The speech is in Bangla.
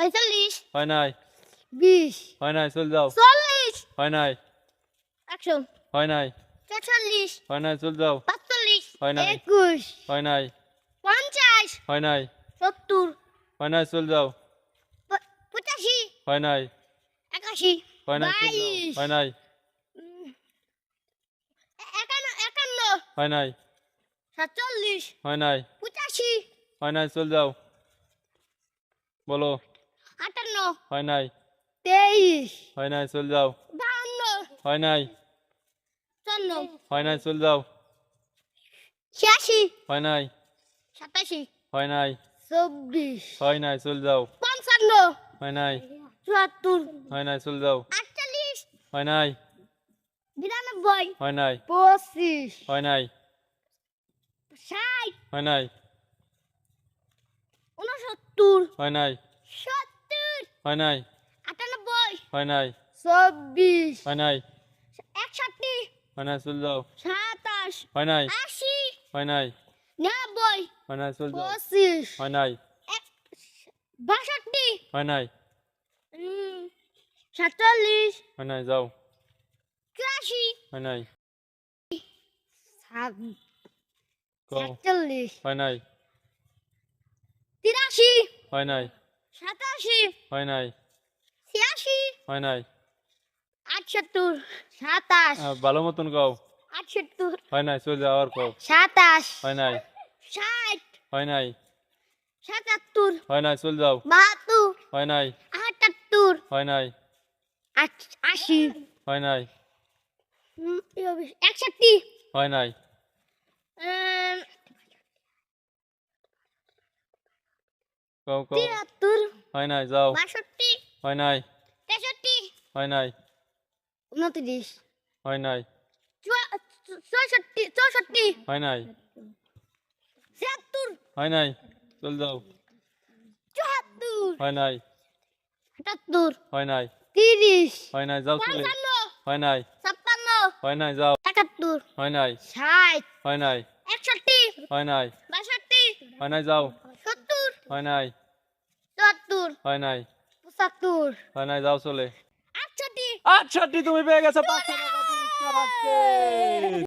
পঁয়তাল্লিশ হয় নাই বিশ হয় নাই চল যাও চল্লিশ হয় নাই একশো হয় নাই ছেচল্লিশ হয় নাই চল যাও পাঁচচল্লিশ হয় নাই। একুশ হয় নাই পঞ্চাশ হয় নাই সত্তর হয় নাই চল যাও পঁচাশি হয় নাই একাশি হয় নাই হয় নাই একান্ন হয় নাই সাতচল্লিশ হয় নাই পঁচাশি হয় নাই চল যাও বলো হয় নাই তেইশ হয় নাই চল যাও হয় নাই চন্ন হয় নাই চল যাও ছিয়াশি হয় নাই সাতাশি হয় নাই চব্বিশ হয় নাই চল যাও পঞ্চান্ন হয় নাই চুয়াত্তর হয় নাই চল যাও আটচল্লিশ হয় নাই বিরানব্বই হয় নাই পঁচিশ হয় নাই ষাট হয় নাই উনসত্তর হয় নাই সত্তর হয় নাই আটানব্বই হয় নাই চব্বিশ হয় নাই একষট্টি হয় নাই চল যাও সাতাশ হয় নাই আশি হয় নাই নব্বই হয় নাই চল যাও পঁচিশ হয় নাই বাষট্টি হয় নাই সাতচল্লিশ হয় নাই যাও চুরাশি হয় নাই সাতচল্লিশ হয় নাই তিরাশি হয় নাই সাতাশি হয় নাই। ছিয়াশি হয় নাই। আটসত্তর সাতাশ। ভালো মতন কও। আটসত্তর। হয় নাই চল যাও আর কও। সাতাশ। হয় নাই। ষাট। হয় নাই। সাতাত্তর। হয় নাই চল যাও। বাহাত্তর। হয় নাই। আটাত্তর। হয় নাই। আশি। হয় নাই। একষট্টি। হয় নাই। তিয়াত্তর হয় নাই যাও বাষট্টি হয় নাই তেষট্টি হয় নাই উনত্রিশ হয় নাই চৌষট্টি চৌষট্টি হয় নাই ছিয়াত্তর হয় নাই চল যাও চুয়াত্তর হয় নাই আটাত্তর হয় নাই তিরিশ হয় নাই যাও চলে হয় নাই ছাপ্পান্ন হয় নাই যাও একাত্তর হয় নাই ষাট হয় নাই একষট্টি হয় নাই বাষট্টি হয় নাই যাও সত্তর হয় নাই হয় নাই। পঁচাত্তর। হয় নাই যাও চলে। আটষট্টি। আটষট্টি তুমি পেয়ে গেছো পাঁচশো টাকা পুরস্কার আজকে।